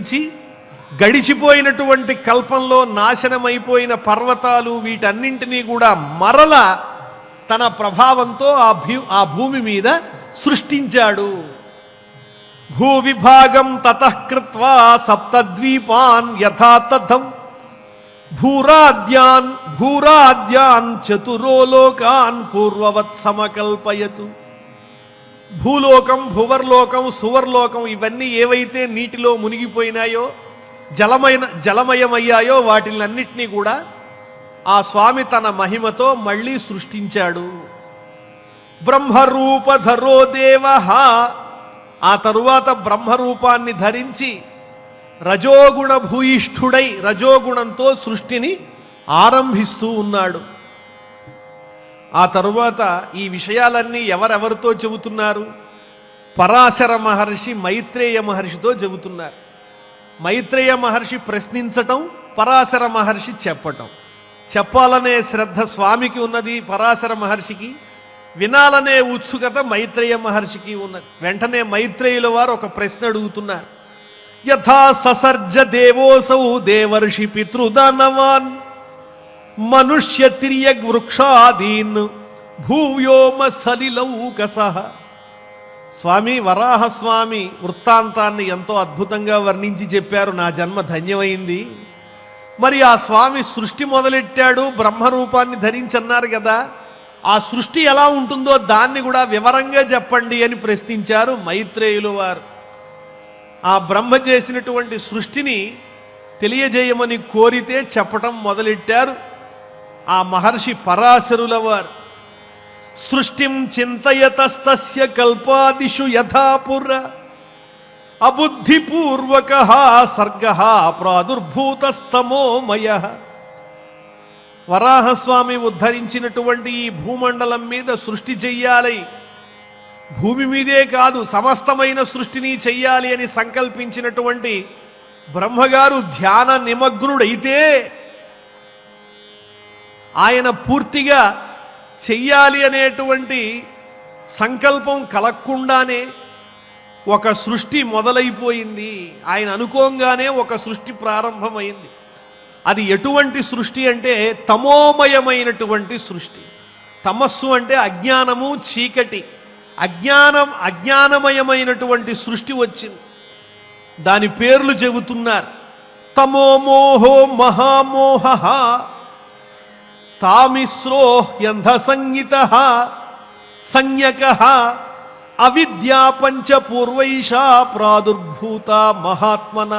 నుంచి గడిచిపోయినటువంటి కల్పంలో నాశనమైపోయిన పర్వతాలు వీటన్నింటినీ కూడా మరల తన ప్రభావంతో ఆ భూ ఆ భూమి మీద సృష్టించాడు. భూ విభాగం తతఃకృత్వా సప్తద్వీపాన్ యథాతథం భూరాద్యాన్ భూరాద్యాన్ చతురోలోకాన్ పూర్వవత్ సమకల్పయతు భూలోకం భువర్లోకం సువర్లోకం ఇవన్నీ ఏవైతే నీటిలో మునిగిపోయినాయో జలమైన జలమయమయ్యాయో వాటిలన్నిటినీ కూడా ఆ స్వామి తన మహిమతో మళ్ళీ సృష్టించాడు. బ్రహ్మరూపధరో దేవ ఆ తరువాత బ్రహ్మరూపాన్ని ధరించి రజోగుణ భూయిష్ఠుడై రజోగుణంతో సృష్టిని ఆరంభిస్తూ ఉన్నాడు. ఆ తరువాత ఈ విషయాలన్నీ ఎవరెవరితో చెబుతున్నారు? పరాశర మహర్షి మైత్రేయ మహర్షితో చెబుతున్నారు. మైత్రేయ మహర్షి ప్రశ్నించటం పరాశర మహర్షి చెప్పటం. చెప్పాలనే శ్రద్ధ స్వామికి ఉన్నది పరాశర మహర్షికి వినాలనే ఉత్సుకత మైత్రేయ మహర్షికి ఉన్నది. వెంటనే మైత్రేయుల వారు ఒక ప్రశ్న అడుగుతున్నారు. యథా ససర్జ దేవోసౌ దేవర్షి పితృదానవాన్ మనుష్య తిరియగ్ వృక్షాదీన్ భూవ్యోమ సలిలౌకస స్వామి వరాహస్వామి వృత్తాంతాన్ని ఎంతో అద్భుతంగా వర్ణించి చెప్పారు నా జన్మ ధన్యమైంది. మరి ఆ స్వామి సృష్టి మొదలెట్టాడు బ్రహ్మరూపాన్ని ధరించన్నారు కదా. ఆ సృష్టి ఎలా ఉంటుందో దాన్ని కూడా వివరంగా చెప్పండి అని ప్రశ్నించారు మైత్రేయులు వారు. ఆ బ్రహ్మ చేసినటువంటి సృష్టిని తెలియజేయమని కోరితే చెప్పటం మొదలెట్టారు. ఆ మహర్షి పరాశరుల వారు సృష్టిం చింతయతస్తస్య కల్పాదిషు యథాపుర అబుద్ధిపూర్వక సర్గ ప్రాదుర్భూతస్తమోమయ. వరాహస్వామి ఉద్ధరించినటువంటి ఈ భూమండలం మీద సృష్టి చెయ్యాలి. భూమి మీదే కాదు సమస్తమైన సృష్టిని చెయ్యాలి అని సంకల్పించినటువంటి బ్రహ్మగారు ధ్యాన నిమగ్నుడైతే ఆయన పూర్తిగా చెయ్యాలి అనేటువంటి సంకల్పం కలగకుండానే ఒక సృష్టి మొదలైపోయింది. ఆయన అనుకోగానే ఒక సృష్టి ప్రారంభమైంది. అది ఎటువంటి సృష్టి అంటే తమోమయమైనటువంటి సృష్టి. తమస్సు అంటే అజ్ఞానము చీకటి. అజ్ఞానం అజ్ఞానమయమైనటువంటి సృష్టి వచ్చింది. దాని పేర్లు చెబుతున్నారు. తమోమోహో మహామోహ తామిశ్రో యంధ సంగీత సంజ్ఞక అవిద్యా పంచపూర్వైషా ప్రాదుర్భూత మహాత్మన